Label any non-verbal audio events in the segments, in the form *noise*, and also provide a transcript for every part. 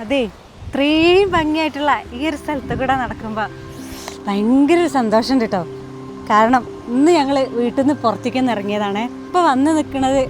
അതെ ഇത്രയും ഭംഗിയായിട്ടുള്ള ഈ ഒരു സ്ഥലത്ത് കൂടെ നടക്കുമ്പോൾ ഭയങ്കര ഒരു സന്തോഷമുണ്ട് കേട്ടോ കാരണം ഇന്ന് ഞങ്ങൾ വീട്ടിൽ നിന്ന് പുറത്തേക്ക് ഇറങ്ങിയതാണ്. ഇപ്പോൾ വന്ന് നിൽക്കുന്നത്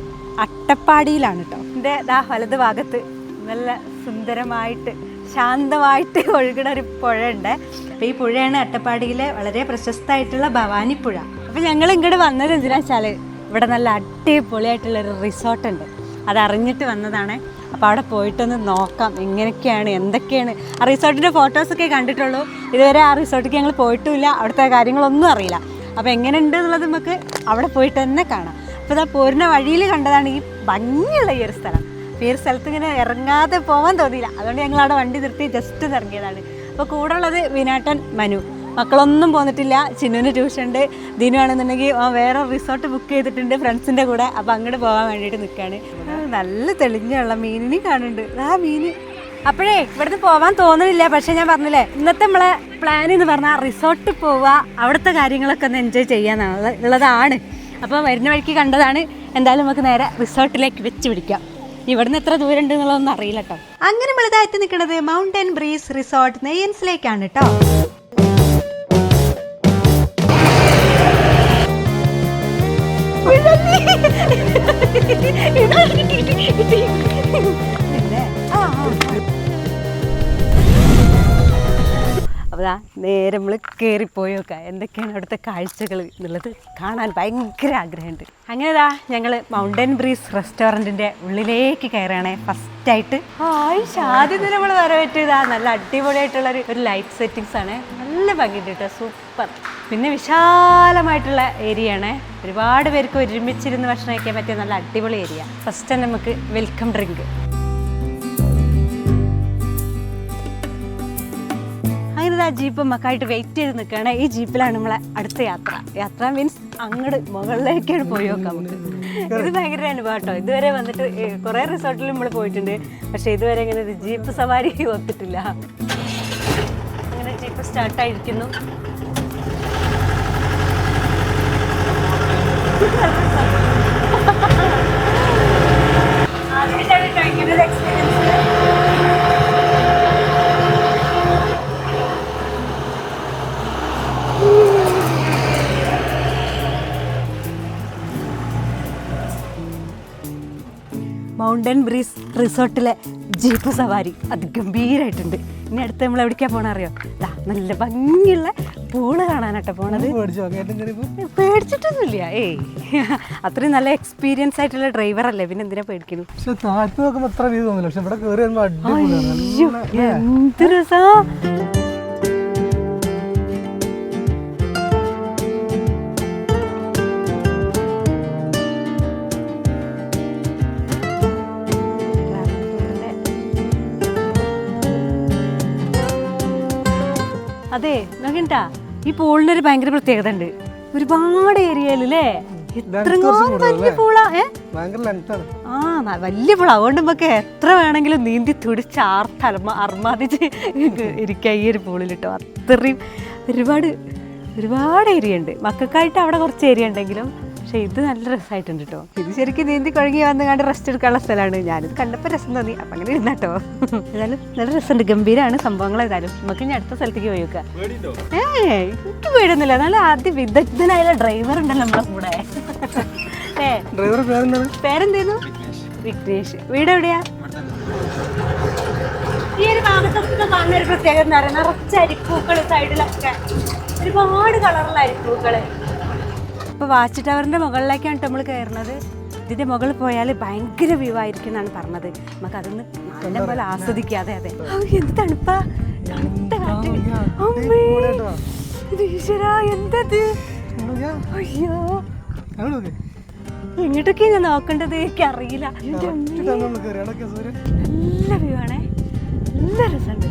അട്ടപ്പാടിയിലാണ് കേട്ടോ എന്റെ ദാ വലത് ഭാഗത്ത് നല്ല സുന്ദരമായിട്ട് ശാന്തമായിട്ട് *laughs* ഒഴുകുന്ന ഒരു പുഴ ഉണ്ട് അപ്പോൾ ഈ പുഴയാണ് അട്ടപ്പാടിയിലെ വളരെ പ്രശസ്തമായിട്ടുള്ള ഭവാനി പുഴ. അപ്പോൾ ഞങ്ങൾ ഇങ്ങോട്ട് വന്നത് എന്തിനാ വെച്ചാൽ ഇവിടെ നല്ല അടിപൊളിയായിട്ടുള്ളൊരു റിസോർട്ടുണ്ട്. അത് അറിഞ്ഞിട്ട് വന്നതാണ്. അപ്പോൾ അവിടെ പോയിട്ടൊന്ന് നോക്കാം. എങ്ങനെയൊക്കെയാണ് എന്തൊക്കെയാണ്? ആ റിസോർട്ടിന്റെ ഫോട്ടോസൊക്കെ കണ്ടിട്ടുള്ളൂ. ഇതുവരെ ആ റിസോർട്ടിലേക്ക് ഞങ്ങൾ പോയിട്ടുമില്ല അവിടുത്തെ കാര്യങ്ങളൊന്നും അറിയില്ല. അപ്പോൾ എങ്ങനെയുണ്ട് എന്നുള്ളത് നമുക്ക് അവിടെ പോയിട്ട് തന്നെ കാണാം. അപ്പോൾ ഇതാ പോരുന്ന വഴിയിൽ കണ്ടതാണ് ഈ ഭംഗിയുള്ള ഈ ഒരു സ്ഥലം. അപ്പോൾ ഈ ഒരു സ്ഥലത്ത് ഇങ്ങനെ ഇറങ്ങാതെ പോകാൻ തോന്നിയില്ല. അതുകൊണ്ട് ഞങ്ങൾ അവിടെ വണ്ടി നിർത്തി ജസ്റ്റ് ഇറങ്ങിയതാണ്. അപ്പോൾ കൂടെ ഉള്ളത് വിനാട്ടൻ മനു. മക്കളൊന്നും പോന്നിട്ടില്ല. ചിന്നുവിന് ട്യൂഷൻ ഉണ്ട് ദിനു ആണെന്നുണ്ടെങ്കിൽ വേറെ റിസോർട്ട് ബുക്ക് ചെയ്തിട്ടുണ്ട് ഫ്രണ്ട്സിന്റെ കൂടെ. അപ്പോൾ അങ്ങോട്ട് പോകാൻ വേണ്ടിയിട്ട് നിൽക്കുകയാണ് നല്ല തെളിഞ്ഞുള്ള മീനിനെ കാണുന്നുണ്ട്. ആ മീന്. അപ്പോഴേ ഇവിടുന്ന് പോവാൻ തോന്നുന്നില്ല പക്ഷെ ഞാൻ പറഞ്ഞില്ലേ ഇന്നത്തെ നമ്മളെ പ്ലാൻ എന്ന് പറഞ്ഞാൽ റിസോർട്ടിൽ പോവുക അവിടുത്തെ കാര്യങ്ങളൊക്കെ ഒന്ന് എൻജോയ് ചെയ്യാനാണ് ഉള്ളതാണ്. അപ്പോൾ വരുന്ന വഴിക്ക് കണ്ടതാണ്. എന്തായാലും നമുക്ക് നേരെ റിസോർട്ടിലേക്ക് വെച്ച് പിടിക്കാം. ഇവിടുന്ന് എത്ര ദൂരം ഉണ്ട് എന്നുള്ളതൊന്നും അറിയില്ല കേട്ടോ അങ്ങനെ നമ്മളിതായിട്ട് നിൽക്കുന്നത് മൗണ്ടൻ ബ്രീസ് റിസോർട്ട് നെയ്യൻസിലേക്കാണ് കേട്ടോ ദാ നേരെ നമ്മൾ കയറിപ്പോയി നോക്കാം. എന്തൊക്കെയാണ് അവിടുത്തെ കാഴ്ചകൾ എന്നുള്ളത് കാണാൻ ഭയങ്കര ആഗ്രഹമുണ്ട്. അങ്ങനെ ദാ ഞങ്ങൾ മൗണ്ടൻ ബ്രീസ് റെസ്റ്റോറന്റിന്റെ ഉള്ളിലേക്ക് കയറുകയാണേ. ഫസ്റ്റായിട്ട് ആയി ആദ്യം തന്നെ നമ്മൾ വരവേറ്റതാ നല്ല അടിപൊളിയായിട്ടുള്ള ഒരു ഒരു ലൈറ്റ് സെറ്റിങ്സ് ആണ്. നല്ല ഭംഗിയുണ്ട് കേട്ടോ സൂപ്പർ പിന്നെ വിശാലമായിട്ടുള്ള ഏരിയ ആണ്. ഒരുപാട് പേർക്ക് ഒരുമിച്ചിരുന്ന് ഭക്ഷണം കഴിക്കാൻ പറ്റിയ നല്ല അടിപൊളി ഏരിയ ഫസ്റ്റ് തന്നെ നമുക്ക് വെൽക്കം ഡ്രിങ്ക് ആ ജീപ്പ് മക്കായിട്ട് വെയിറ്റ് ചെയ്ത് നിൽക്കുകയാണ് ഈ ജീപ്പിലാണ് നമ്മളെ അടുത്ത യാത്ര. യാത്ര മീൻസ് അങ്ങോട്ട് മുകളിലേക്കാണ് പോയി നോക്കാം നമുക്ക്. ഇത് ഭയങ്കര അനുഭവം കേട്ടോ ഇതുവരെ വന്നിട്ട് കുറേ റിസോർട്ടിൽ നമ്മൾ പോയിട്ടുണ്ട്. പക്ഷെ ഇതുവരെ ഇങ്ങനെ ഒരു ജീപ്പ് സവാരി ഒത്തിട്ടില്ല അങ്ങനെ ജീപ്പ് സ്റ്റാർട്ടായിരിക്കുന്നു ആദ്യമായിട്ടാണ് ഒരു എക്സ്പീരിയൻസ് മൗണ്ടൻ ബ്രീസ് റിസോർട്ടിലെ ജീപ്പ് സവാരി. അത് ഗംഭീരമായിട്ടുണ്ട് ഇനി അടുത്ത് നമ്മൾ എവിടേക്കാണ് പോണറിയോ അറിയോ ദാ നല്ല ഭംഗിയുള്ള പൂൾ കാണാനാട്ടോ പോണത്. പേടിച്ചിട്ടൊന്നുമില്ല ഏയ് അത്രയും നല്ല എക്സ്പീരിയൻസ് ആയിട്ടുള്ള ഡ്രൈവർ അല്ലേ? പിന്നെ എന്തിനാ പേടിക്കുന്നു പക്ഷെ താഴ്ത്തി അതെ നോക്കണ്ടാ ഈ പൂളിനൊരു ഭയങ്കര പ്രത്യേകത ഉണ്ട് ഒരുപാട് ഏരിയയിൽ അല്ലേ വലിയ പൂള അതുകൊണ്ട് നമുക്ക് എത്ര വേണമെങ്കിലും നീന്തി തുടിച്ച് ആർത്ത് അർമ അർമാദിച്ച് ഇരിക്കുക ഈ ഒരു പൂളിൽ കേട്ടോ അത്രയും ഒരുപാട് ഒരുപാട് ഏരിയ ഉണ്ട് മക്കൾക്കായിട്ട് അവിടെ കുറച്ച് ഏരിയ ഉണ്ടെങ്കിലും പക്ഷെ ഇത് നല്ല രസമായിട്ടുണ്ട് കേട്ടോ ഇത് ശരിക്കും നീന്തി കുഴങ്ങി വന്ന് കണ്ട് റെസ്റ്റ് എടുക്കാനുള്ള സ്ഥലമാണ്. ഞാനിത് കണ്ടപ്പോൾ രസം തോന്നി. അപ്പം അങ്ങനെ ഇരുന്നാട്ടോ ഏതായാലും നല്ല രസമുണ്ട്. ഗംഭീരമാണ് സംഭവങ്ങൾ ഏതായാലും. നമുക്ക് ഇനി അടുത്ത സ്ഥലത്തേക്ക് പോയി നോക്കാം. ഏ എനിക്ക് പേടിയൊന്നുമില്ല. നല്ല ആദ്യം വിദഗ്ധനായ ഡ്രൈവർ ഉണ്ടല്ലോ നമ്മുടെ കൂടെ. ഏ ഡ്രൈവറെ പേരെന്താണ്? പേരെന്തേന്നു വിഘ്നേഷ്. വീട് എവിടെയാ? ഈ ഒരു ഭാഗത്തൊക്കെ കാണുന്ന ഒരു പ്രത്യേകത എന്ന് പറയുന്നത് നിറച്ച് അരിപ്പൂക്കൾ സൈഡിലൊക്കെ ഒരുപാട് കളറുള്ള അരിപ്പൂക്കൾ. ഇപ്പൊ വാച്ച് ടവറിന്റെ മുകളിലേക്കാണ് നമ്മൾ കയറുന്നത് ഇതിന്റെ മുകളിൽ പോയാൽ ഭയങ്കര വ്യൂ ആയിരിക്കും എന്നാണ് പറഞ്ഞത്. നമുക്ക് അതൊന്ന് നല്ലപോലെ ആസ്വദിക്കുക അതെ. അതെ എന്ത് തണുപ്പാ. തണുത്ത കാറ്റ്. അമ്മേ. ഇത് ഈശ്വരാ എന്തത്? അയ്യോ. എങ്ങോട്ടൊക്കെ ഞാൻ നോക്കേണ്ടത്? എനിക്ക് അറിയില്ല. നല്ല വ്യൂ ആണേ. നല്ല രസമുണ്ട്.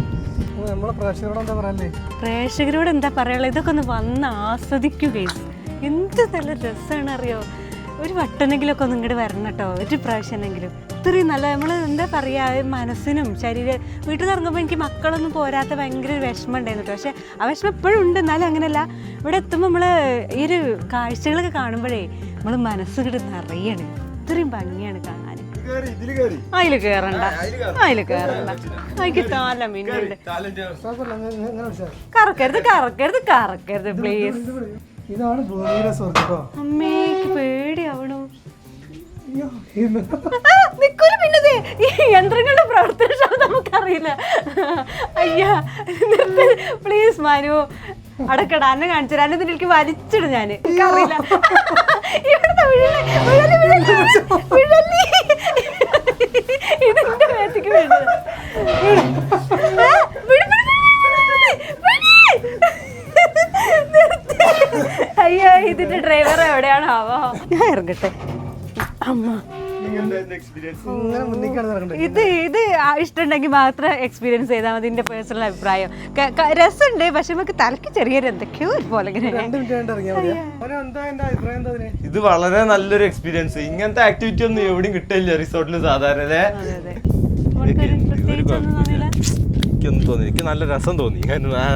പ്രേക്ഷകരോട് എന്താ പറയുക ഇതൊക്കെ ഒന്ന് വന്ന് ആസ്വദിക്കുക എന്ത് നല്ല രസമാണ് അറിയോ ഒരു വട്ടനെങ്കിലൊക്കെ ഒന്ന് ഇങ്ങോട്ട് വരണം കേട്ടോ ഒരു പ്രാവശ്യമെങ്കിലും. ഇത്രയും നല്ല നമ്മൾ എന്താ പറയുക മനസ്സിനും ശരീര വീട്ടിൽ നിന്ന് ഇറങ്ങുമ്പോൾ എനിക്ക് മക്കളൊന്നും പോരാത്ത ഭയങ്കര ഒരു വിഷമം ഉണ്ടായിരുന്നു കേട്ടോ. പക്ഷേ ആ വിഷമം എപ്പോഴും ഉണ്ട് എന്നാലും അങ്ങനെയല്ല. ഇവിടെ എത്തുമ്പോൾ നമ്മൾ ഈ ഒരു കാഴ്ചകളൊക്കെ കാണുമ്പോഴേ നമ്മൾ മനസ്സ് കിട്ടുന്ന നിറയാണ്. ഇത്രയും ഭംഗിയാണ് കാണാൻ അതിൽ കേറണ്ട. അതിൽ കേറണ്ട. അതിക്ക് താല മിന്നുണ്ട്. പിടിച്ചാ കറക്കരുത് കറക്കരുത് കറക്കരുത് പ്ലീസ്. ഇതാണ് ഭൂമിയുടെ സ്വർഗം അമ്മേക്ക് പേടിയാവണു. നിക്കൂല ഈ യന്ത്രങ്ങളുടെ പ്രവർത്തന നമുക്കറിയില്ല. അയ്യാ പ്ലീസ് മനു. അടക്കട അന്നെ കാണിച്ചു എന്നിട്ട് എനിക്ക് വലിച്ചിടും ഞാൻ അറിയില്ല ഇവിടുത്തെ. ഇതിന്റെ മേത്തേക്ക് വീഴുന്നത്. ആ, വിട്, വിട്, വിട്, വിട്, വിട്. നിർത്ത്. അയ്യോ ഇതിന്റെ ഡ്രൈവർ എവിടെയാണ്? ആവോ ഞാൻ ഇറങ്ങട്ടെ. അമ്മ. ഇത് ഇത് ആ ഇഷ്ടമുണ്ടെങ്കിൽ മാത്രം എക്സ്പീരിയൻസ് ചെയ്താൽ മതി എന്റെ പേഴ്സണൽ അഭിപ്രായം. രസമുണ്ട് പക്ഷെ നമുക്ക് തലക്ക് ചെറിയൊരു എന്തൊക്കെയോ ഒരു പോലെ ഇത് വളരെ നല്ലൊരു എക്സ്പീരിയൻസ് ഇങ്ങനത്തെ ആക്ടിവിറ്റി ഒന്നും എവിടെയും കിട്ടില്ല റിസോർട്ടിൽ സാധാരണ എനിക്കൊന്നും തോന്നി എനിക്ക് നല്ല രസം തോന്നി.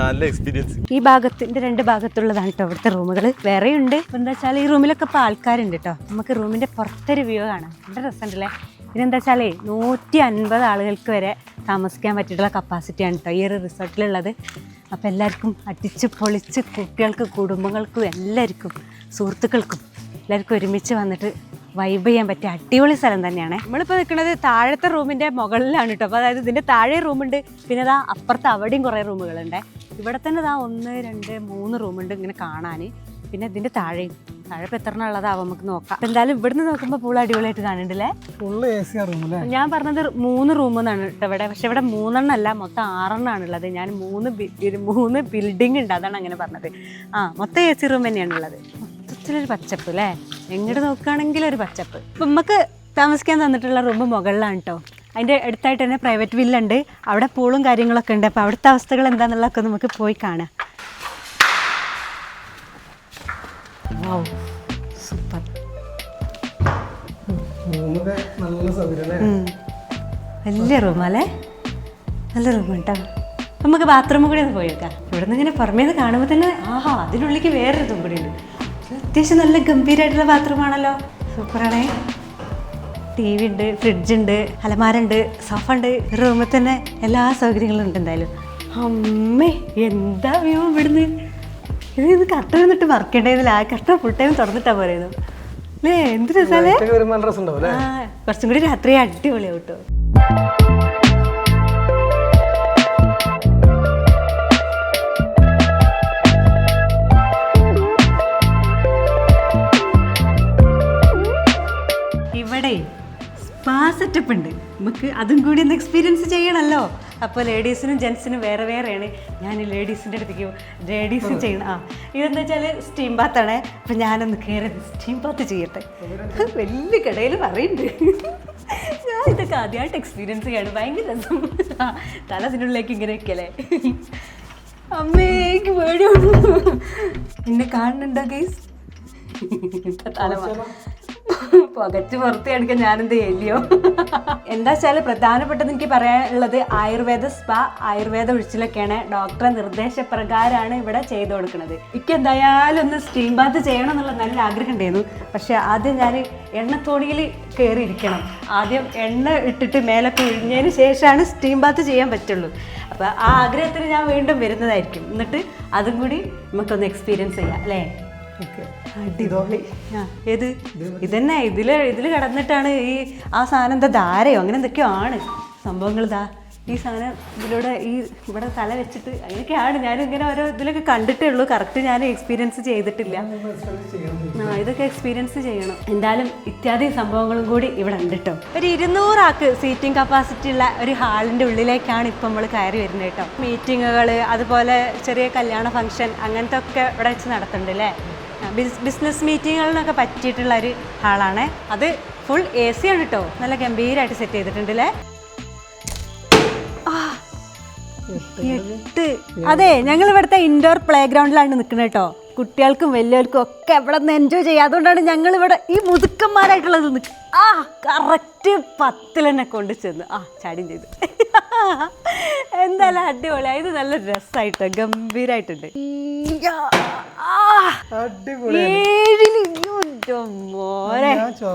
നല്ല എക്സ്പീരിയൻസ് ഈ ഭാഗത്തിന്റെ രണ്ട് ഭാഗത്തുള്ളതാണ് കേട്ടോ ഇവിടുത്തെ റൂമുകൾ വേറെ ഉണ്ട് എന്താ വെച്ചാൽ ഈ റൂമിലൊക്കെ ഇപ്പോൾ ആൾക്കാരുണ്ട് കേട്ടോ നമുക്ക് റൂമിന്റെ പുറത്തൊരു വ്യൂ കാണാം. നല്ല രസമുണ്ടല്ലേ? ഇതെന്താ വെച്ചാലേ നൂറ്റി അൻപത് ആളുകൾക്ക് വരെ താമസിക്കാൻ പറ്റിയിട്ടുള്ള കപ്പാസിറ്റിയാണ് കേട്ടോ ഈ ഒരു റിസോർട്ടിലുള്ളത്. അപ്പോൾ എല്ലാവർക്കും അടിച്ച് പൊളിച്ച് കുട്ടികൾക്ക് കുടുംബങ്ങൾക്കും എല്ലാവർക്കും സുഹൃത്തുക്കൾക്കും എല്ലാവർക്കും ഒരുമിച്ച് വന്നിട്ട് വൈബ് ചെയ്യാൻ പറ്റിയ അടിപൊളി സ്ഥലം തന്നെയാണ്. നമ്മളിപ്പോൾ നിൽക്കുന്നത് താഴത്തെ റൂമിന്റെ മുകളിലാണ് കേട്ടോ. അപ്പോൾ അതായത് ഇതിന്റെ താഴെ റൂമുണ്ട് പിന്നെ ദാ അപ്പുറത്ത് അവിടെയും കുറേ റൂമുകളുണ്ട്. ഇവിടെ തന്നെ ഇതാ ഒന്ന് രണ്ട് മൂന്ന് റൂമുണ്ട് ഇങ്ങനെ കാണാൻ പിന്നെ ഇതിന്റെ താഴെയും. താഴെ എത്ര ഉള്ളതാവും നമുക്ക് നോക്കാം. എന്തായാലും ഇവിടുന്ന് നോക്കുമ്പോൾ പൂള അടിപൊളിയായിട്ട് കാണുന്നുണ്ടല്ലേ? ഫുള്ള് എ സി ഞാൻ പറഞ്ഞത് മൂന്ന് റൂം എന്നാണ് കേട്ടോ ഇവിടെ. പക്ഷെ ഇവിടെ മൂന്നെണ്ണം അല്ല മൊത്തം ആറെണ്ണമാണ് ഉള്ളത് ഞാൻ മൂന്ന് മൂന്ന് ബിൽഡിംഗ് ഉണ്ട് അതാണ് അങ്ങനെ പറഞ്ഞത്. ആ മൊത്തം എ സി റൂം തന്നെയാണ് ഉള്ളത് മൊത്തത്തിലൊരു പച്ചപ്പ് അല്ലേ? എങ്ങോട്ട് നോക്കുകയാണെങ്കിൽ ഒരു പച്ചപ്പ്. ഇപ്പം നമുക്ക് താമസിക്കാൻ തന്നിട്ടുള്ള റൂം മുകളിലാണ് കേട്ടോ അതിന്റെ അടുത്തായിട്ട് തന്നെ പ്രൈവറ്റ് വില്ലുണ്ട് അവിടെ പൂളും കാര്യങ്ങളൊക്കെ ഉണ്ട്. അപ്പോൾ അവിടുത്തെ അവസ്ഥകൾ എന്താണെന്നുള്ളതൊക്കെ നമുക്ക് പോയി കാണാം. സൂപ്പർ അല്ലേ? ഉം. വലിയ റൂമല്ലേ നല്ല റൂം കേട്ടോ നമുക്ക് ബാത്റൂമും കൂടി ഒന്ന് പോയേക്കാം. ഇവിടെ നിന്ന് ഇങ്ങനെ പുറമേ നിന്ന് കാണുമ്പോൾ തന്നെ ആഹാ അതിനുള്ളിലേക്ക് വേറൊരു റൂം കൂടി ഉണ്ട്. അത്യാവശ്യം നല്ല ഗംഭീരമായിട്ടുള്ള ബാത്റൂമാണല്ലോ സൂപ്പറാണേ ടി വി ഉണ്ട് ഫ്രിഡ്ജ് ഉണ്ട് അലമാരുണ്ട് സോഫ ഉണ്ട്. റൂമിൽ തന്നെ എല്ലാ സൗകര്യങ്ങളും ഉണ്ട് എന്തായാലും. അമ്മേ എന്താ വ്യൂ ഇവിടുന്ന്? ഇത് ഇത് കട്ട വന്നിട്ട് മറക്കേണ്ടതില്ല ആ കട്ട ഫുൾ ടൈം തുറന്നിട്ടാ പോരുന്നു. അല്ലേ എന്ത് രസാലേ? കുറച്ചും കൂടി രാത്രി അടിപൊളിയാവും കേട്ടോ ഇവിടെ സ്പാ സെറ്റപ്പ് ഉണ്ട്. നമുക്ക് അതും കൂടി ഒന്ന് എക്സ്പീരിയൻസ് ചെയ്യണമല്ലോ അപ്പോൾ ലേഡീസിനും ജെൻസിനും വേറെ വേറെയാണ്. ഞാൻ ലേഡീസിന്റെ അടുത്തേക്ക് ലേഡീസ് ചെയ്യണം. ആ. ഇതെന്ന് വെച്ചാൽ സ്റ്റീം ബാത്താണ് അപ്പം ഞാനൊന്ന് കയറി സ്റ്റീം ബാത്ത് ചെയ്യട്ടെ. വലിയ കടയിൽ പറയുന്നുണ്ട്. ഞാൻ ഇതൊക്കെ ആദ്യമായിട്ട് എക്സ്പീരിയൻസ് ചെയ്യാണ്. ഭയങ്കര രസം. ആ, തല അതിനുള്ളിലേക്ക് ഇങ്ങനെ വെക്കല്ലേ? അമ്മേക്ക് പേടിയുള്ളൂ എന്നെ കാണുന്നുണ്ടോ ഗൈസ് തല പുകച്ച് പുറത്ത് എടുക്കാൻ ഞാനെന്ത് ചെയ്യോ എന്താ വെച്ചാൽ പ്രധാനപ്പെട്ടത് എനിക്ക് പറയാനുള്ളത് ആയുർവേദ സ്പാ ആയുർവേദ ഒഴിച്ചിലൊക്കെയാണ് ഡോക്ടറെ നിർദ്ദേശപ്രകാരമാണ് ഇവിടെ ചെയ്തു കൊടുക്കുന്നത്. എനിക്ക് എന്തായാലും ഒന്ന് സ്റ്റീം ബാത്ത് ചെയ്യണം എന്നുള്ള നല്ല ആഗ്രഹം ഉണ്ടായിരുന്നു. പക്ഷെ ആദ്യം ഞാൻ എണ്ണത്തോണിയിൽ കയറിയിരിക്കണം. ആദ്യം എണ്ണ ഇട്ടിട്ട് മേലൊക്കെ ഒഴിഞ്ഞതിന് ശേഷമാണ് സ്റ്റീം ബാത്ത് ചെയ്യാൻ പറ്റുള്ളൂ. അപ്പോൾ ആ ആഗ്രഹത്തിന് ഞാൻ വീണ്ടും വരുന്നതായിരിക്കും. എന്നിട്ട് അതും കൂടി നമുക്കൊന്ന് എക്സ്പീരിയൻസ് ചെയ്യാം അല്ലേ? അടിപൊളി. ഏത്? ഇതന്നെ ഇതിൽ ഇതിൽ കടന്നിട്ടാണ് ഈ ആ സാധനം എന്താ ധാരയോ അങ്ങനെ എന്തൊക്കെയോ ആണ് സംഭവങ്ങൾ ഇതാ ഈ സാധനം ഇതിലൂടെ ഈ ഇവിടെ തല വെച്ചിട്ട് അങ്ങനെയൊക്കെയാണ്. ഞാൻ ഇങ്ങനെ ഓരോ ഇതിലൊക്കെ കണ്ടിട്ടേ ഉള്ളൂ. കറക്റ്റ് ഞാൻ എക്സ്പീരിയൻസ് ചെയ്തിട്ടില്ല. ആ ഇതൊക്കെ എക്സ്പീരിയൻസ് ചെയ്യണം. എന്തായാലും ഇത്യാദി സംഭവങ്ങളും കൂടി ഇവിടെ ഉണ്ട് കേട്ടോ ഒരു ഇരുന്നൂറാക്ക് സീറ്റിംഗ് കപ്പാസിറ്റി ഉള്ള ഒരു ഹാളിന്റെ ഉള്ളിലേക്കാണ് ഇപ്പം നമ്മൾ കയറി വരുന്നത് കേട്ടോ മീറ്റിങ്ങുകൾ അതുപോലെ ചെറിയ കല്യാണ ഫംഗ്ഷൻ അങ്ങനത്തെ ഒക്കെ ഇവിടെ വെച്ച് നടത്തുന്നുണ്ട് അല്ലേ ബിസിനസ് മീറ്റിങ്ങുകളിനൊക്കെ പറ്റിയിട്ടുള്ള ഒരു ഹാളാണ് അത് ഫുൾ എ സി ആണ് കേട്ടോ നല്ല ഗംഭീരമായിട്ട് സെറ്റ് ചെയ്തിട്ടുണ്ട് അല്ലേ എട്ട്. അതെ ഞങ്ങൾ ഇവിടുത്തെ ഇൻഡോർ പ്ലേ ഗ്രൗണ്ടിലാണ് നിൽക്കുന്നത് കേട്ടോ കുട്ടികൾക്കും വലിയവർക്കും ഒക്കെ ഇവിടെ നിന്ന് എൻജോയ് ചെയ്യുക. അതുകൊണ്ടാണ് ഞങ്ങൾ ഇവിടെ ഈ മുതുക്കന്മാരായിട്ടുള്ളത് നിൽക്കുക ആ കറക്റ്റ് പത്തിൽ തന്നെ കൊണ്ട് ചെന്ന്. ആ ചാടിയും ചെയ്തു. *laughs* എന്തായാലും അടിപൊളി ഇത് നല്ല രസമായിട്ട്. ഗംഭീരമായിട്ടുണ്ട് ഏഴിൽ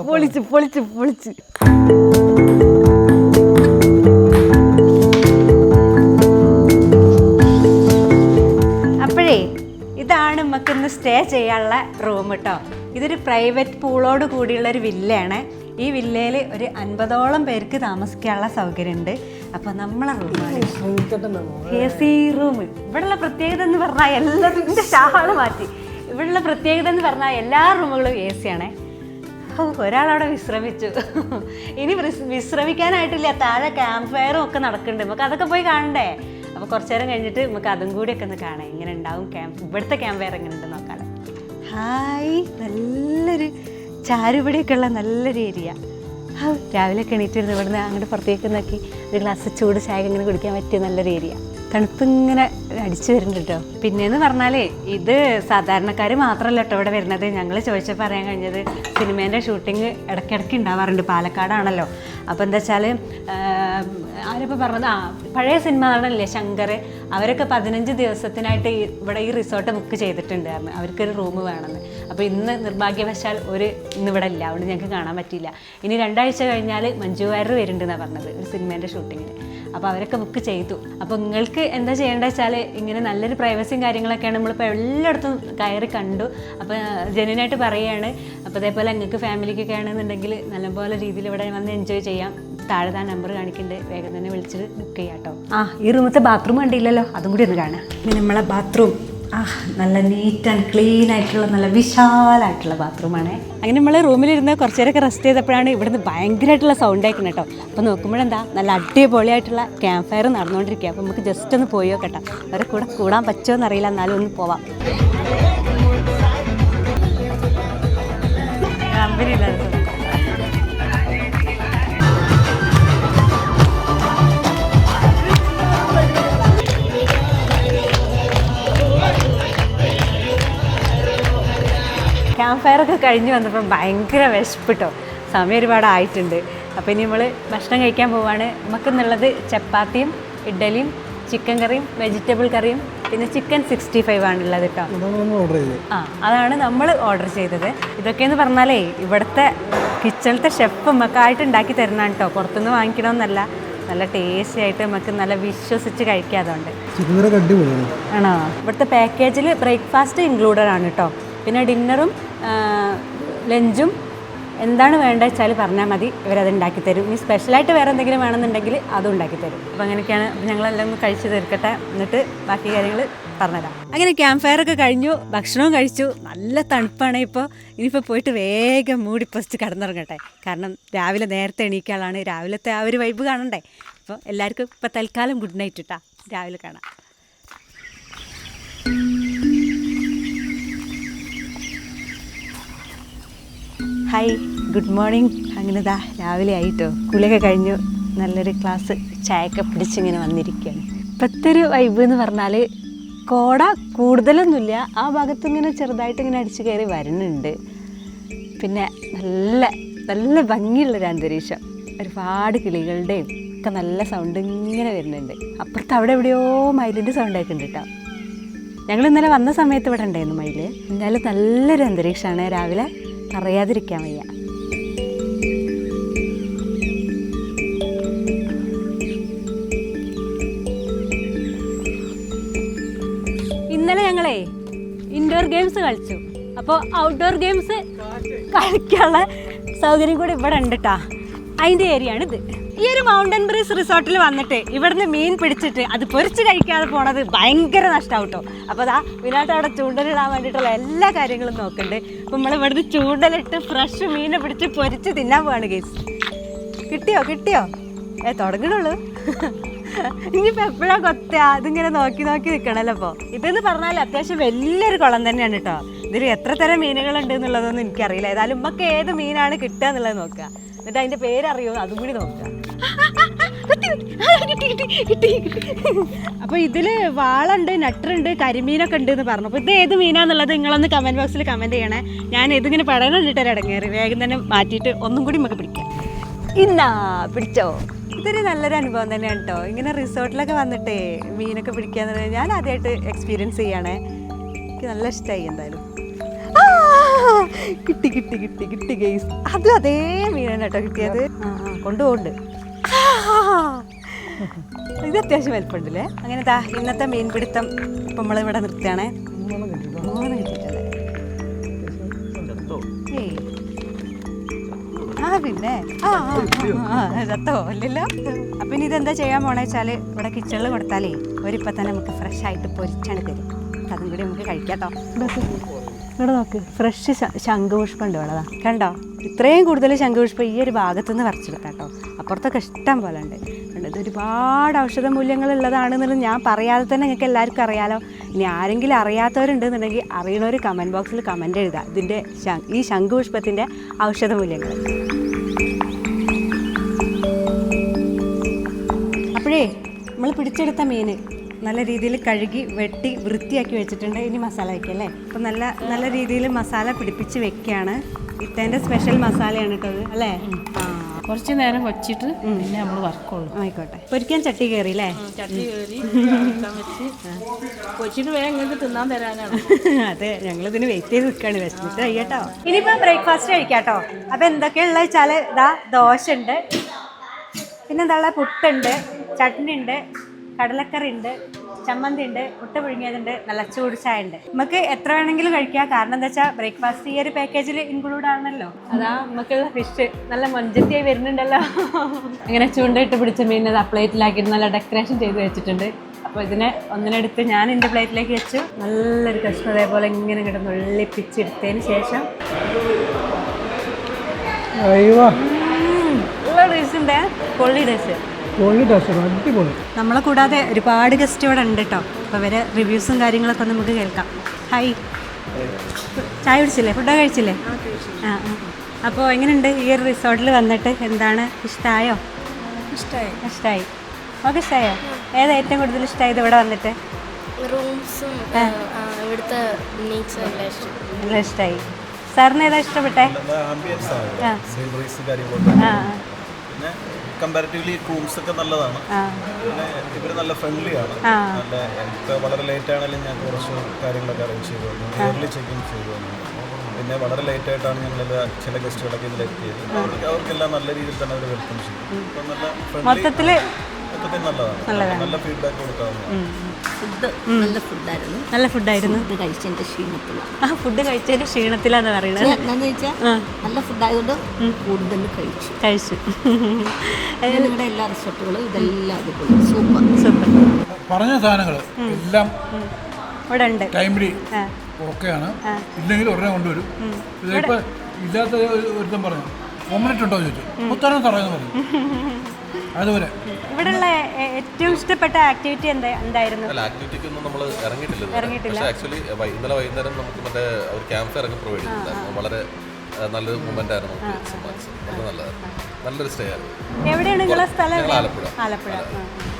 പൊളിച്ച് പൊളിച്ച് പൊളിച്ച്. ഇതൊരു പ്രൈവറ്റ് പൂളോട് കൂടിയുള്ള ഒരു വില്ലയാണ്. ഈ വില്ലയിൽ ഒരു അൻപതോളം പേർക്ക് താമസിക്കാനുള്ള സൗകര്യമുണ്ട് അപ്പോൾ നമ്മളെ റൂമാണ് എ സി റൂം ഇവിടെയുള്ള പ്രത്യേകത എന്ന് പറഞ്ഞാൽ എല്ലാത്തിന്റെ ഷാൾ മാറ്റി. ഇവിടെയുള്ള പ്രത്യേകത എന്ന് പറഞ്ഞാൽ എല്ലാ റൂമുകളും എ സി ആണേ. ഒരാളവിടെ വിശ്രമിച്ചു. ഇനി വിശ്രമിക്കാനായിട്ടില്ല. താഴെ ക്യാമ്പ് ഫയറും ഒക്കെ നടക്കുന്നുണ്ട്. നമുക്ക് അതൊക്കെ പോയി കാണണ്ടേ? അപ്പോൾ കുറച്ചു നേരം കഴിഞ്ഞിട്ട് നമുക്ക് അതും കൂടി ഒക്കെ ഒന്ന് കാണാം. എങ്ങനെ ഉണ്ടാവും ക്യാമ്പ് ഇവിടുത്തെ ക്യാമ്പ് ഫയർ എങ്ങനെ ഉണ്ടെന്ന് നോക്കാലോ. ഹായ്. നല്ലൊരു ചാരുപടിയൊക്കെ ഉള്ള നല്ലൊരു ഏരിയ. രാവിലെ ഒക്കെ ഇവിടെ നിന്ന് അങ്ങോട്ട് പുറത്തേക്ക് നോക്കി ഒരു ഗ്ലാസ് ചൂട് ചായ ഇങ്ങനെ കുടിക്കാൻ പറ്റിയ നല്ലൊരു ഏരിയ. തണുപ്പ് ഇങ്ങനെ അടിച്ചു വരുന്നുണ്ട് കേട്ടോ പിന്നെയെന്ന് പറഞ്ഞാലേ ഇത് സാധാരണക്കാർ മാത്രമല്ല കേട്ടോ ഇവിടെ വരുന്നത്. ഞങ്ങൾ ചോദിച്ചപ്പോൾ പറയാൻ കഴിഞ്ഞത് സിനിമേന്റെ ഷൂട്ടിങ് ഇടയ്ക്കിടയ്ക്ക് ഉണ്ടാവാറുണ്ട്. പാലക്കാടാണല്ലോ. അപ്പോൾ എന്താ വെച്ചാൽ ആരിപ്പോൾ പറഞ്ഞത് ആ പഴയ സിനിമ നടനല്ലേ ശങ്കർ അവരൊക്കെ പതിനഞ്ച് ദിവസത്തിനായിട്ട് ഇവിടെ ഈ റിസോർട്ട് ബുക്ക് ചെയ്തിട്ടുണ്ടായിരുന്നു അവർക്കൊരു റൂം വേണമെന്ന്. അപ്പോൾ ഇന്ന് നിർഭാഗ്യവശാൽ ഒരു ഇന്ന് ഇവിടെ ഇല്ല. അതുകൊണ്ട് ഞങ്ങൾക്ക് കാണാൻ പറ്റിയില്ല. ഇനി രണ്ടാഴ്ച കഴിഞ്ഞാൽ മഞ്ജു വാര്യർ വരുന്നുണ്ടെന്നാണ് പറഞ്ഞത് ഒരു സിനിമേന്റെ ഷൂട്ടിങ്ങിന് അപ്പോൾ അവരൊക്കെ ബുക്ക് ചെയ്തു. അപ്പോൾ നിങ്ങൾക്ക് എന്താ ചെയ്യേണ്ടത് വെച്ചാൽ ഇങ്ങനെ നല്ലൊരു പ്രൈവസിയും കാര്യങ്ങളൊക്കെയാണ് നമ്മളിപ്പോൾ എല്ലായിടത്തും കയറി കണ്ടു. അപ്പോൾ ജെന്യൂനായിട്ട് പറയുകയാണ് അപ്പോൾ അതേപോലെ നിങ്ങൾക്ക് ഫാമിലിക്കൊക്കെ ആണെന്നുണ്ടെങ്കിൽ നല്ലപോലെ രീതിയിൽ ഇവിടെ വന്ന് എൻജോയ് ചെയ്യാം. താഴെ താ നമ്പർ കാണിക്കുന്നുണ്ട് വേഗം തന്നെ വിളിച്ചിട്ട് ബുക്ക് ചെയ്യാം കേട്ടോ ആ ഈ റൂമത്തെ ബാത്റൂം കണ്ടില്ലല്ലോ. അതും കൂടി ഒന്ന് കാണാം. പിന്നെ നമ്മളെ ബാത്റൂം ആ നല്ല നീറ്റ് ആൻഡ് ക്ലീൻ ആയിട്ടുള്ള നല്ല വിശാലമായിട്ടുള്ള ബാത്റൂമാണ് അങ്ങനെ നമ്മൾ റൂമിലിരുന്ന് കുറച്ച് നേരമൊക്കെ റെസ്റ്റ് ചെയ്തപ്പോഴാണ് ഇവിടുന്ന് ഭയങ്കരമായിട്ടുള്ള സൗണ്ട് ആയിരിക്കുന്നത് കേട്ടോ അപ്പോൾ നോക്കുമ്പോഴെന്താ നല്ല അടിപൊളിയായിട്ടുള്ള ക്യാമ്പ് ഫയർ നടന്നുകൊണ്ടിരിക്കുക അപ്പോൾ നമുക്ക് ജസ്റ്റ് ഒന്ന് പോയോ കേട്ടോ അവരെ കൂടെ കൂടാൻ പറ്റുമോ എന്നറിയില്ല. എന്നാലും ഒന്ന് പോവാം. കമ്പനിയില്ലാത്ത ക്യാമ്പ് ഫയർ ഒക്കെ കഴിഞ്ഞ് വന്നപ്പോൾ ഭയങ്കര വിശപ്പിട്ടോ. സമയം ഒരുപാട് ആയിട്ടുണ്ട് അപ്പോൾ ഇനി നമ്മൾ ഭക്ഷണം കഴിക്കാൻ പോവാണ്. നമുക്കെന്നുള്ളത് ചപ്പാത്തിയും ഇഡ്ഡലിയും ചിക്കൻ കറിയും വെജിറ്റബിൾ കറിയും പിന്നെ ചിക്കൻ സിക്സ്റ്റി ഫൈവ് ആണുള്ളത് കേട്ടോ ആ അതാണ് നമ്മൾ ഓർഡർ ചെയ്തത്. ഇതൊക്കെയെന്ന് പറഞ്ഞാലേ ഇവിടുത്തെ കിച്ചണിലത്തെ ഷെഫ് നമുക്കായിട്ട് ഉണ്ടാക്കി തരുന്നതാണ് കേട്ടോ പുറത്തുനിന്ന് വാങ്ങിക്കണമെന്നല്ല നല്ല ടേസ്റ്റി ആയിട്ട് നമുക്ക് നല്ല വിശ്വസിച്ച് അടിപൊളിയാണ്. ആണോ? ഇവിടുത്തെ പാക്കേജിൽ ബ്രേക്ക്ഫാസ്റ്റ് ഇൻക്ലൂഡഡ് ആണ് കേട്ടോ പിന്നെ ഡിന്നറും ലഞ്ചും എന്താണ് വേണ്ടത് വെച്ചാൽ പറഞ്ഞാൽ മതി. ഇവരത് ഉണ്ടാക്കി തരും. ഇനി സ്പെഷ്യലായിട്ട് വേറെ എന്തെങ്കിലും വേണമെന്നുണ്ടെങ്കിൽ അതും ഉണ്ടാക്കി തരും. അപ്പോൾ അങ്ങനെയൊക്കെയാണ്. ഞങ്ങളെല്ലാം ഒന്ന് കഴിച്ച് തീർക്കട്ടെ. എന്നിട്ട് ബാക്കി കാര്യങ്ങൾ പറഞ്ഞുതരാം. അങ്ങനെ ക്യാമ്പ് ഫയർ ഒക്കെ കഴിഞ്ഞു. ഭക്ഷണവും കഴിച്ചു. നല്ല തണുപ്പാണ് ഇപ്പോൾ ഇനിയിപ്പോൾ പോയിട്ട് വേഗം മൂടി പൊസിച്ച് കിടന്നിറങ്ങട്ടെ. കാരണം രാവിലെ നേരത്തെ എണീക്കാളാണ് രാവിലത്തെ ആ ഒരു വൈബ് കാണണ്ടേ? അപ്പോൾ എല്ലാവർക്കും ഇപ്പോൾ തൽക്കാലം ഗുഡ് നൈറ്റ് ഇട്ടാ രാവിലെ കാണാം. ഹായ് ഗുഡ് മോർണിംഗ് അങ്ങനെ ദാ രാവിലെ ആയിട്ടോ. കുളിയൊക്കെ കഴിഞ്ഞു. നല്ലൊരു ക്ലാസ് ചായയൊക്കെ പിടിച്ചിങ്ങനെ വന്നിരിക്കുകയാണ്. ഇപ്പോഴത്തെ ഒരു വൈബ് എന്ന് പറഞ്ഞാൽ കോട കൂടുതലൊന്നുമില്ല. ആ ഭാഗത്ത് ഇങ്ങനെ ചെറുതായിട്ട് ഇങ്ങനെ അടിച്ചു കയറി വരുന്നുണ്ട്. പിന്നെ നല്ല നല്ല ഭംഗിയുള്ളൊരു അന്തരീക്ഷം. ഒരുപാട് കിളികളുടെയും ഒക്കെ നല്ല സൗണ്ട് ഇങ്ങനെ വരുന്നുണ്ട്. അപ്പുറത്ത് അവിടെ എവിടെയോ മയിലിന്റെ സൗണ്ട് ഒക്കെ ഉണ്ട് കേട്ടോ. ഞങ്ങൾ ഇന്നലെ വന്ന സമയത്ത് ഇവിടെ ഉണ്ടായിരുന്നു മയിൽ എന്നാലും നല്ലൊരു അന്തരീക്ഷമാണ് രാവിലെ. പറയാതിരിക്കാൻ വയ്യ. ഇന്നലെ ഞങ്ങളെ ഇൻഡോർ ഗെയിംസ് കളിച്ചു. അപ്പോൾ ഔട്ട്ഡോർ ഗെയിംസ് കളിക്കാനുള്ള സൗകര്യം കൂടി ഇവിടെ ഉണ്ട് കേട്ടാ അതിന്റെ ഏരിയ ആണിത് ഈ ഒരു മൗണ്ടൻ ബ്രീസ് റിസോർട്ടിൽ വന്നിട്ട് ഇവിടുന്ന് മീൻ പിടിച്ചിട്ട് അത് പൊരിച്ച് കഴിക്കാതെ പോണത് ഭയങ്കര നഷ്ടമാവും കേട്ടോ അപ്പോൾ അതാ വിനാട്ട് അവിടെ ചൂണ്ടലിടാൻ വേണ്ടിയിട്ടുള്ള എല്ലാ കാര്യങ്ങളും നോക്കുന്നുണ്ട് അപ്പോൾ നമ്മൾ ചൂണ്ടലിട്ട് ഫ്രഷ് മീനെ പിടിച്ച് പൊരിച്ച് തിന്നാൻ പോവാണ് ഗേസ് കിട്ടിയോ കിട്ടിയോ? ഏ തുടങ്ങണുള്ളൂ. ഇനിയിപ്പോൾ എപ്പോഴാ കൊത്ത അതിങ്ങനെ നോക്കി നോക്കി നിൽക്കണല്ലോ അപ്പോൾ ഇതെന്ന് പറഞ്ഞാൽ അത്യാവശ്യം വലിയൊരു കുളം തന്നെയാണ് കേട്ടോ. ഇതിൽ എത്ര തരം മീനുകളുണ്ട് എന്നുള്ളതൊന്നും എനിക്കറിയില്ല. ഏതായാലും ഉമ്മക്ക് ഏത് മീനാണ് കിട്ടുക എന്നുള്ളത് നോക്കുക. എന്നിട്ട് അതിന്റെ പേരറിയോ? അതും കൂടി നോക്കുക. അപ്പൊ ഇതിൽ വാളുണ്ട് നട്ടറുണ്ട് കരിമീനൊക്കെ ഉണ്ട് എന്ന് പറഞ്ഞു. അപ്പൊ ഇത് ഏത് മീനാന്നുള്ളത് നിങ്ങളൊന്ന് കമന്റ് ബോക്സിൽ കമന്റ് ചെയ്യണേ. ഞാൻ ഇതിങ്ങനെ പടയണം കണ്ടിട്ട് ഇടങ്ങേറി. വേഗം തന്നെ മാറ്റിയിട്ട് ഒന്നും കൂടി നമുക്ക് പിടിക്കാം. ഇന്നാ പിടിച്ചോ? ഇതൊരു നല്ലൊരു അനുഭവം തന്നെയാണ് കേട്ടോ ഇങ്ങനെ റിസോർട്ടിലൊക്കെ വന്നിട്ടേ മീനൊക്കെ പിടിക്കാന്ന് പറഞ്ഞാൽ ഞാൻ ആദ്യമായിട്ട് എക്സ്പീരിയൻസ് ചെയ്യണേ. എനിക്ക് നല്ല ഇഷ്ടമായി എന്തായാലും. കിട്ടി കിട്ടി കിട്ടി കിട്ടി ഗെയ്സ് അതും അതേ മീനാണ് കേട്ടോ കിട്ടിയത്. ആ ഇത് അത്യാവശ്യം വലിപ്പമുണ്ടല്ലേ? അങ്ങനെ ദാ ഇന്നത്തെ മീൻപിടുത്തം ഇപ്പം നിർത്തുകയാണേ. മൂന്ന് കിട്ടിയിട്ടുണ്ട്. ഏയ്. ആ പിന്നെ. ആ ഇല്ലല്ലോ. അപ്പൊ ഇനി ഇതെന്താ ചെയ്യാൻ പോണേ വെച്ചാൽ ഇവിടെ കിച്ചണിൽ കൊടുത്താലേ ഒരിപ്പം തന്നെ നമുക്ക് ഫ്രഷ് ആയിട്ട് പൊരിച്ചാണ് തരും. അതും കൂടി നമുക്ക് കഴിക്കാട്ടോ ഇവിടെ നോക്ക് ഫ്രഷ് ശംഖുപുഷ്പം ഉണ്ട് ഇവിടെ കണ്ടോ? ഇത്രയും കൂടുതൽ ശംഖുപുഷ്പം ഈ ഒരു ഭാഗത്തു നിന്ന് പറിച്ചെടുത്താട്ടോ അപ്പുറത്തൊക്കെ ഇഷ്ടം പോലെ ഉണ്ട്. ഇത് ഒരുപാട് ഔഷധ മൂല്യങ്ങൾ ഉള്ളതാണെന്നുള്ളത് ഞാൻ പറയാതെ തന്നെ നിങ്ങൾക്ക് എല്ലാവർക്കും അറിയാലോ. ഇനി ആരെങ്കിലും അറിയാത്തവരുണ്ടെന്നുണ്ടെങ്കിൽ അറിയണവർ കമന്റ് ബോക്സിൽ കമന്റ് എഴുതുക. ഇതിന്റെ ഈ ശംഖുപുഷ്പത്തിന്റെ ഔഷധ മൂല്യങ്ങൾ. അപ്പോഴേ നമ്മൾ പിടിച്ചെടുത്ത മീൻ. നല്ല രീതിയിൽ കഴുകി വെട്ടി വൃത്തിയാക്കി വെച്ചിട്ടുണ്ട്. ഇനി മസാല വയ്ക്കുക അല്ലേ? അപ്പം നല്ല നല്ല രീതിയിൽ മസാല പിടിപ്പിച്ച് വെക്കുകയാണ്. ഇത്തേന്റെ സ്പെഷ്യൽ മസാലയാണ് കേട്ടത് അല്ലേ? കുറച്ച് നേരം വെച്ചിട്ട് പിന്നെ നമ്മൾ വറക്കുള്ളൂ. ആയിക്കോട്ടെ. പൊരിക്കാൻ ചട്ടി കയറി അല്ലേ? ചട്ടി കയറി വേഗം ഇങ്ങോട്ട് തിന്നാൻ തരാനാണ്. അതെ ഞങ്ങൾ ഇതിന് വെയിറ്റ് ചെയ്ത് നിൽക്കുകയാണ് വിശന്നിട്ട് കഴിയട്ടോ. ഇനിയിപ്പോൾ ബ്രേക്ക്ഫാസ്റ്റ് കഴിക്കാട്ടോ അപ്പം എന്തൊക്കെയുള്ള വെച്ചാൽ ഇതാ ദോശ ഉണ്ട്. പിന്നെ എന്താ പുട്ടുണ്ട് ചട്നി ഉണ്ട്. കടലക്കറി ഉണ്ട് ചമ്മന്തി ഉണ്ട് മുട്ട പുഴുങ്ങിയതുണ്ട് നല്ല ചൂട് ചായ ഉണ്ട് നമുക്ക് എത്ര വേണമെങ്കിലും കഴിക്കാം. കാരണം എന്താ വെച്ചാൽ ബ്രേക്ക്ഫാസ്റ്റ് ഈ ഒരു പാക്കേജിൽ ഇൻക്ലൂഡ് ആണല്ലോ. അതാ നമുക്ക് ഫിഷ് നല്ല മൊഞ്ചത്തിയായി വരുന്നുണ്ടല്ലോ. ഇങ്ങനെ ചൂണ്ടയിട്ട് പിടിച്ച മീൻ അത് പ്ലേറ്റിലാക്കിയിട്ട് നല്ല ഡെക്കറേഷൻ ചെയ്ത് വെച്ചിട്ടുണ്ട്. അപ്പോൾ ഇതിനെ ഒന്നിനെടുത്ത് ഞാൻ എന്റെ പ്ലേറ്റിലേക്ക് വെച്ചു. നല്ലൊരു കഷ്ണം അതേപോലെ ഇങ്ങനെ കിടന്ന് ഉള്ളിപ്പിച്ചെടുത്തതിന് ശേഷം. അയ്യോ. നല്ല ടേസ്റ്റ് ഉണ്ട് അടിപൊളി. നമ്മളെ കൂടാതെ ഒരുപാട് ഗസ്റ്റ് ഇവിടെ ഉണ്ട് കേട്ടോ അപ്പോൾ ഇവരെ റിവ്യൂസും കാര്യങ്ങളൊക്കെ നമുക്ക് കേൾക്കാം. ഹായ് ചായ കുടിച്ചില്ലേ? ഫുഡ് കഴിച്ചില്ലേ? ആ ആ അപ്പോൾ എങ്ങനെയുണ്ട്? ഈ ഒരു റിസോർട്ടിൽ വന്നിട്ട് എന്താണ് ഇഷ്ടമായോ ഇഷ്ടമായി ഇഷ്ടമായി ഓക്കെ ഇഷ്ടമായോ ഏതാ ഏറ്റവും കൂടുതൽ ഇഷ്ടമായത് ഇവിടെ വന്നിട്ട്? റൂംസും ഇവിടുത്തെ ഇഷ്ടമായി സാറിന് ഏതാ ഇഷ്ടപ്പെട്ടെ? ആ. കമ്പാരിറ്റീവ്ലി റൂംസ് ഒക്കെ നല്ലതാണ്. പിന്നെ ഇവർ നല്ല ഫ്രണ്ട്ലി ആണ്. നല്ല ഇപ്പോൾ വളരെ ലേറ്റ് ആണെങ്കിലും ഞാൻ കുറച്ച് കാര്യങ്ങളൊക്കെ അറേഞ്ച് ചെയ്തു തന്നു. ചെക്ക് ഇൻ ചെയ്തു പിന്നെ വളരെ ലേറ്റ് ആയിട്ടാണ് ഞങ്ങൾ ചില ഗസ്റ്റുകളൊക്കെ ഇതിൽ എത്തിയത്. അവർക്ക് അവർക്കെല്ലാം നല്ല രീതിയിൽ തന്നെ അവർ വെൽക്കം ചെയ്തു. അപ്പോൾ നല്ല ഫ്രണ്ട്ലി മൊത്തത്തിൽ നല്ലതാണ്. നല്ല ഫീഡ്ബാക്ക് ഫുഡ് നല്ല ഫുഡായിരുന്നു. നല്ല ഫുഡായിരുന്നു. ഫുഡ് കഴിച്ചതിന്റെ ക്ഷീണത്തിൽ ആ ഫുഡ് കഴിച്ചതിന്റെ ക്ഷീണത്തിലാന്ന് പറയുന്നത് എന്താന്ന് വെച്ചാൽ നല്ല ഫുഡായതുകൊണ്ട് കൂടുതൽ കഴിച്ചു. കഴിച്ചു. നിങ്ങളുടെ എല്ലാ റിസോർട്ടുകളും ഇതെല്ലാം സൂപ്പർ. സൂപ്പർ. പറഞ്ഞ സാധനങ്ങൾ എല്ലാം ഇവിടെ ഉണ്ട്. ടൈംലി ഓക്കെയാണ് ഇല്ലെങ്കിൽ ഉടനെ കൊണ്ടുവരും. ഇതിപ്പോ ഇല്ലാത്ത ഒരു- ഒരുത്തൻ പറഞ്ഞു ഓംലെറ്റ് ഉണ്ടോ? ചോദിച്ചു. ഉത്തരം പറയുന്നു പറഞ്ഞു. *laughs* അതുപോലെ. ഇവിടെയുള്ള ഏറ്റവും ഇഷ്ടപ്പെട്ട ആക്ടിവിറ്റി എന്താ എന്തായിരുന്നു? അല്ല ആക്ടിവിറ്റിക്കൊന്നും നമ്മൾ ഇറങ്ങിയിട്ടില്ല ഇറങ്ങിയിട്ടില്ല. പക്ഷേ ആക്ച്വലി ഇന്നലെ വൈകുന്നേരം നമുക്ക് മറ്റേ ഒരു ക്യാമ്പ് ഇറങ്ങി പ്രൊവൈഡ് ചെയ്തിട്ടുണ്ടായിരുന്നു. വളരെ നല്ലൊരു മൂമെന്റ് ആയിരുന്നു നമുക്ക് സമ്മാനിച്ചത്. വളരെ നല്ലതായിരുന്നു. നല്ലൊരു സ്റ്റേ ആയിരുന്നു. എവിടെയാണ് നിങ്ങളെ സ്ഥലം? ആലപ്പുഴ. ആലപ്പുഴ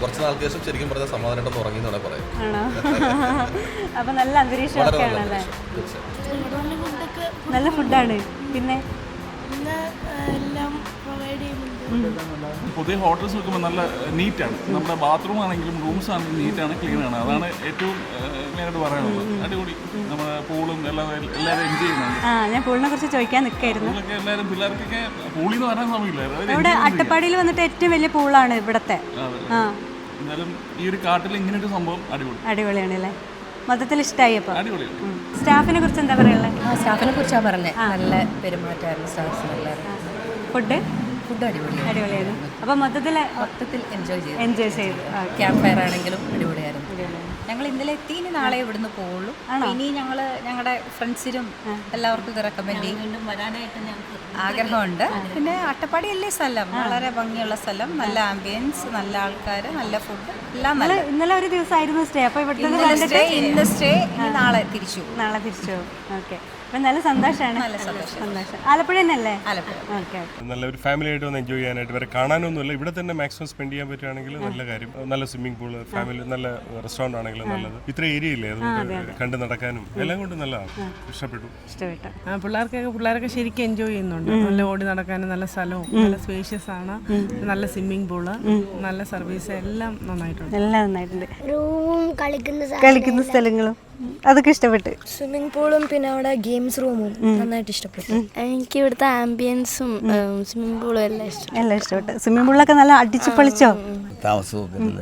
കുറച്ച് നാൾക്ക് ശേഷം ശരിക്കും പറഞ്ഞാൽ സമാധാനമായിട്ടൊന്ന് ഉറങ്ങി എന്നാണ് പറയുന്നത്. *laughs* അപ്പൊ നല്ല അന്തരീക്ഷം നല്ല ഫുഡാണ് പിന്നെ? എല്ലാം പ്രൊവൈഡ് ചെയ്യുന്നുണ്ട്. പൊതുവെ ഹോട്ടൽസ് നോക്കുമ്പോൾ നല്ല നീറ്റാണ്. നമ്മുടെ ബാത്റൂം ആണെങ്കിലും റൂംസ് ആണെങ്കിലും നീറ്റാണ് ക്ലീൻ ആണ്. അതാണ് ഏറ്റവും മെയിനായിട്ട് പറയാനുള്ളത്. അടിപൊളി. നമ്മുടെ പൂളും എല്ലാം എല്ലാവരും എൻജോയ് ചെയ്യുന്നുണ്ട്. ആ ഞാൻ പൂളിനെ കുറിച്ച് ചോദിക്കാൻ നിൽക്കായിരുന്നു പൂളൊക്കെ എല്ലാവരും പിള്ളേർക്കൊക്കെ പൂളിൽ നിന്ന് വരാൻ സമയമില്ല. ഇവിടെ അട്ടപ്പാടിയിൽ വന്നിട്ട് ഏറ്റവും വലിയ പൂളാണ് ഇവിടത്തെ. ആ. എന്നാലും ഈ ഒരു കാട്ടിൽ ഇങ്ങനെ ഒരു സംഭവം അടിപൊളി. അടിപൊളിയാണ് അല്ലേ? മൊത്തത്തിൽ ഇഷ്ടമായി അപ്പോൾ സ്റ്റാഫിനെ കുറിച്ച് എന്താ പറയുള്ളത് ആ സ്റ്റാഫിനെ കുറിച്ചാണ് പറഞ്ഞത് നല്ല പെരുമാറ്റമായിരുന്നു എല്ലാവരും. ഫുഡ്? ഫുഡ് അടിപൊളിയായിരുന്നു. അടിപൊളിയായിരുന്നു. അപ്പോൾ മൊത്തത്തിൽ മൊത്തത്തിൽ എൻജോയ് ചെയ്തു. എൻജോയ് ചെയ്തു. ക്യാമ്പ് ഫയർ ആണെങ്കിലും അടിപൊളിയായിരുന്നു. ഞങ്ങൾ ഇന്നലെ എത്തി ഇനി നാളെ ഇവിടുന്ന് പോവുള്ളൂ. ഇനി ഞങ്ങൾ ഞങ്ങളുടെ ഫ്രണ്ട്സിനും എല്ലാവർക്കും ഇത് റെക്കമെൻഡ് ചെയ്യും. വീണ്ടും വരാനായിട്ട് ഞങ്ങൾക്ക് ആഗ്രഹമുണ്ട്. പിന്നെ അട്ടപ്പാടി അല്ലേ സ്ഥലം? വളരെ ഭംഗിയുള്ള സ്ഥലം. നല്ല ആംബിയൻസ് നല്ല ആൾക്കാർ നല്ല ഫുഡ് എല്ലാം നല്ല. ഇന്നലെ ഒരു ദിവസമായിരുന്നു സ്റ്റേ അപ്പോൾ ഇവിടുത്തെ ഇന്ന് സ്റ്റേ നാളെ തിരിച്ചു. നാളെ തിരിച്ചു. ഓക്കെ. അപ്പം നല്ല സന്തോഷമാണ് നല്ല സന്തോഷം. സന്തോഷം. ആലപ്പുഴ തന്നെയല്ലേ? ആലപ്പുഴ. ഓക്കെ നല്ല ഒരു ഫാമിലി ആയിട്ട് വന്ന് എൻജോയ് ചെയ്യാനായിട്ട് വരെ കാണാനൊന്നുമില്ല. ഇവിടെ തന്നെ മാക്സിമം സ്പെൻഡ് ചെയ്യാൻ പറ്റുകയാണെങ്കിൽ നല്ല കാര്യം. നല്ല സ്വിമ്മിംഗ് പൂൾ ഫാമിലി നല്ല റെസ്റ്റോറന്റ് ആണെങ്കിലും നല്ലത്. ഇത്ര ഏരിയ ഇല്ലേ? അതുകൊണ്ട് കണ്ടു നടക്കാനും എല്ലാം കൊണ്ടും നല്ലതാണ്. ഇഷ്ടപ്പെട്ടു. ഇഷ്ടപ്പെട്ടു. ആ പിള്ളേർക്കൊക്കെ പിള്ളേരൊക്കെ ശരിക്കും എൻജോയ് ചെയ്യുന്നുണ്ട്. നല്ല ഓടി നടക്കാനും നല്ല സ്ഥലവും നല്ല സ്പേഷ്യസ് ആണ്. നല്ല സ്വിമ്മിംഗ് പൂൾ നല്ല സർവീസ് എല്ലാം നന്നായിട്ടുണ്ട്. എല്ലാം നന്നായിട്ടുണ്ട്. റൂമും കളിക്കുന്ന കളിക്കുന്ന സ്ഥലങ്ങളും. അതൊക്കെ ഇഷ്ടപ്പെട്ടു. സ്വിമ്മിംഗ് പൂളും പിന്നെ അവിടെ ഗെയിംസ് റൂമും നന്നായിട്ട് ഇഷ്ടപ്പെട്ടു. എനിക്ക് ഇവിടുത്തെ ആംബിയൻസും സ്വിമ്മിംഗ് പൂളും എല്ലാം ഇഷ്ടം എല്ലാം ഇഷ്ടപ്പെട്ടു. സ്വിമ്മിംഗ് പൂളിലൊക്കെ നല്ല അടിച്ചു പൊളിച്ചോ? നല്ല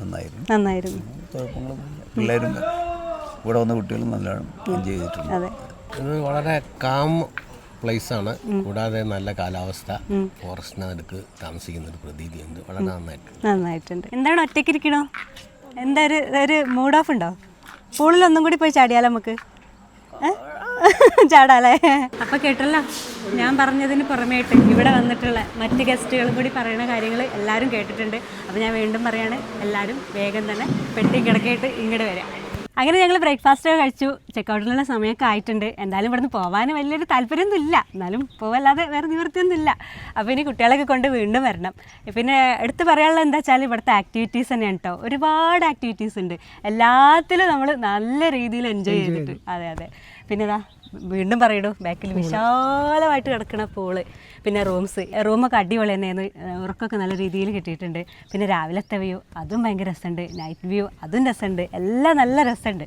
നന്നായിരുന്നു. നന്നായിരുന്നു. കുഴപ്പങ്ങളൊന്നുമില്ല പിള്ളേരും ഇവിടെ വന്ന കുട്ടികളും നല്ലോണം എൻജോയ് ചെയ്തിട്ടുണ്ട്. അതെ. ഇത് വളരെ കാം പ്ലേസ് ആണ്. കൂടാതെ നല്ല കാലാവസ്ഥ. ഫോറസ്റ്റിനടുക്ക് താമസിക്കുന്ന ഒരു പ്രതീതിയുണ്ട് വളരെ നന്നായിട്ടുണ്ട്. നന്നായിട്ടുണ്ട്. എന്താണ് ഒറ്റയ്ക്കിരിക്കണോ? എന്താ ഒരു ഒരു മൂഡ് ഓഫ് ഉണ്ടോ? പൂളിൽ ഒന്നും കൂടി പോയി ചാടിയാലോ നമുക്ക്? ചാടാലേ? അപ്പൊ കേട്ടല്ലോ ഞാൻ പറഞ്ഞതിന് പുറമേയിട്ട് ഇവിടെ വന്നിട്ടുള്ള മറ്റ് ഗസ്റ്റുകളും കൂടി പറയുന്ന കാര്യങ്ങൾ എല്ലാവരും കേട്ടിട്ടുണ്ട്. അപ്പോൾ ഞാൻ വീണ്ടും പറയാണ് എല്ലാവരും വേഗം തന്നെ പെട്ടി കിടക്കയിട്ട് ഇങ്ങോട്ട് വരാം. അങ്ങനെ ഞങ്ങൾ ബ്രേക്ക്ഫാസ്റ്റ് ഒക്കെ കഴിച്ചു. ചെക്കൗട്ടിലുള്ള സമയമൊക്കെ ആയിട്ടുണ്ട്. എന്തായാലും ഇവിടുന്ന് പോകാൻ വലിയൊരു താല്പര്യമൊന്നും ഇല്ല എന്നാലും പോവല്ലാതെ വേറെ നിവൃത്തിയൊന്നും ഇല്ല അപ്പോൾ ഇനി കുട്ടികളൊക്കെ കൊണ്ട് വീണ്ടും വരണം. പിന്നെ എടുത്ത് പറയാനുള്ളത് എന്താ വെച്ചാൽ ഇവിടുത്തെ ആക്ടിവിറ്റീസ് തന്നെയാണ് കേട്ടോ ഒരുപാട് ആക്ടിവിറ്റീസ് ഉണ്ട്. എല്ലാത്തിലും നമ്മൾ നല്ല രീതിയിൽ എൻജോയ് ചെയ്തിട്ട്. അതെ അതെ. പിന്നെ ഇതാ വീണ്ടും പറയടൂ ബാക്കിൽ വിശാലമായിട്ട് കിടക്കണ പൂൾ. പിന്നെ റൂംസ്. റൂമൊക്കെ അടിപൊളി തന്നെയായിരുന്നു. ഉറക്കമൊക്കെ നല്ല രീതിയിൽ കിട്ടിയിട്ടുണ്ട്. പിന്നെ രാവിലത്തെ വ്യൂ അതും ഭയങ്കര രസമുണ്ട്. നൈറ്റ് വ്യൂ അതും രസമുണ്ട്. എല്ലാം നല്ല രസമുണ്ട്.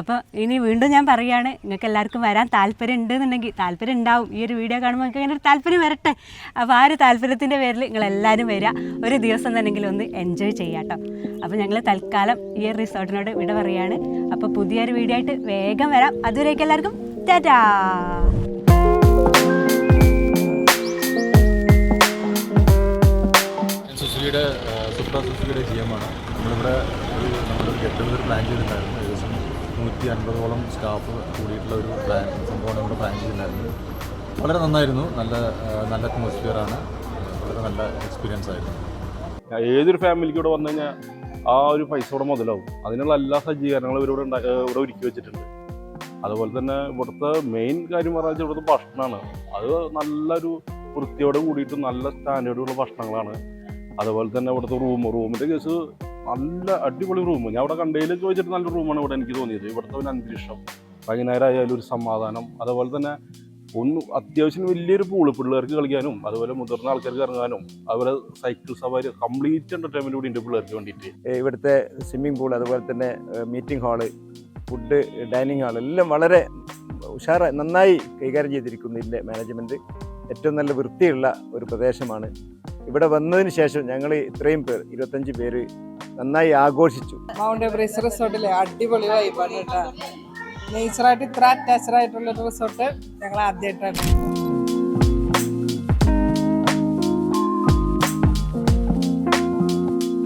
അപ്പോൾ ഇനി വീണ്ടും ഞാൻ പറയുകയാണ് നിങ്ങൾക്ക് എല്ലാവർക്കും വരാൻ താല്പര്യം ഉണ്ടെന്നുണ്ടെങ്കിൽ താല്പര്യം ഉണ്ടാവും. ഈ ഒരു വീഡിയോ കാണുമ്പോൾ നിങ്ങൾക്ക് അങ്ങനെ ഒരു താല്പര്യം വരട്ടെ. അപ്പോൾ ആ ഒരു താല്പര്യത്തിന്റെ പേരിൽ നിങ്ങൾ എല്ലാവരും വരിക. ഒരു ദിവസം തന്നെങ്കിലും ഒന്ന് എൻജോയ് ചെയ്യാം കേട്ടോ. അപ്പോൾ ഞങ്ങൾ തൽക്കാലം ഈ ഒരു റിസോർട്ടിനോട് വിട പറയുകയാണ്. അപ്പോൾ പുതിയൊരു വീഡിയോ ആയിട്ട് വേഗം വരാം. അതുവരേക്കും എല്ലാവർക്കും ടാറ്റാ! സുസുകിയുടെ സൂപ്പർ സുസുക്കിയുടെ ജി എം ആണ്. നമ്മളിവിടെ ഒരു നമ്മളൊരു ഗെറ്റ് ടുഗദർ പ്ലാൻ ചെയ്തിട്ടുണ്ടായിരുന്നു. ഏകദേശം നൂറ്റി അൻപതോളം സ്റ്റാഫ് കൂടിയിട്ടുള്ള ഒരു പ്ലാൻ സംഭവമാണ് ഇവിടെ പ്ലാൻ ചെയ്തിട്ടുണ്ടായിരുന്നത്. വളരെ നന്നായിരുന്നു. നല്ല നല്ല അറ്റ്മോസ്ഫിയറാണ് വളരെ നല്ല എക്സ്പീരിയൻസ് ആയിരുന്നു. ഏതൊരു ഫാമിലിക്ക് ഇവിടെ വന്നു കഴിഞ്ഞാൽ ആ ഒരു പൈസ ഇവിടെ മുതലാവും. അതിനുള്ള എല്ലാ സജ്ജീകരണങ്ങളും ഇവരിവിടെ ഇവിടെ ഒരുക്കി വെച്ചിട്ടുണ്ട്. അതുപോലെ തന്നെ ഇവിടുത്തെ മെയിൻ കാര്യം പറഞ്ഞാൽ ഇവിടുത്തെ ഭക്ഷണമാണ്. അത് നല്ലൊരു വൃത്തിയോട് കൂടിയിട്ട് നല്ല സ്റ്റാൻഡേർഡുള്ള ഭക്ഷണങ്ങളാണ് അതുപോലെ തന്നെ ഇവിടുത്തെ റൂം റൂമിന്റെ കേസ് നല്ല അടിപൊളി റൂം ഞാൻ അവിടെ കണ്ടതിൽ ചോദിച്ചിട്ട് നല്ല റൂമാണ് ഇവിടെ എനിക്ക് തോന്നിയത്. ഇവിടുത്തെ ഒരു അന്തരീക്ഷം വൈകുന്നേരം ആയാലും ഒരു സമാധാനം. അതുപോലെ തന്നെ ഒന്ന് അത്യാവശ്യം വലിയൊരു പൂൾ പിള്ളേർക്ക് കളിക്കാനും അതുപോലെ മുതിർന്ന ആൾക്കാർക്ക് ഇറങ്ങാനും അതുപോലെ സൈക്കിൾ സവാരി കംപ്ലീറ്റ് എന്റർടൈൻമെന്റ് കൂടി ഉണ്ട് പിള്ളേർക്ക് വേണ്ടിയിട്ട്. ഇവിടുത്തെ സ്വിമ്മിംഗ് പൂൾ അതുപോലെ തന്നെ meeting hall food dining hall എല്ലാം വളരെ ഉഷാറ നന്നായി കൈകാര്യം ചെയ്തിരിക്കുന്നു ഇതിന്റെ മാനേജ്മെന്റ് ഏറ്റവും നല്ല വൃത്തിയുള്ള ഒരു പ്രദേശമാണ് ഇവിടെ വന്നതിന് ശേഷം ഞങ്ങൾ ഇത്രയും പേർ ഇരുപത്തഞ്ച് പേര് നന്നായി ആഘോഷിച്ചു. മൗണ്ട് എവറേസ്റ്റ് റിസോർട്ടിലെ അടിപൊളി വൈബാണ് നേച്ചറായിട്ട് ഇത്ര അറ്റാച്ച്ഡ് റിസോർട്ട് ഞങ്ങൾ ആദ്യമായിട്ടാണ്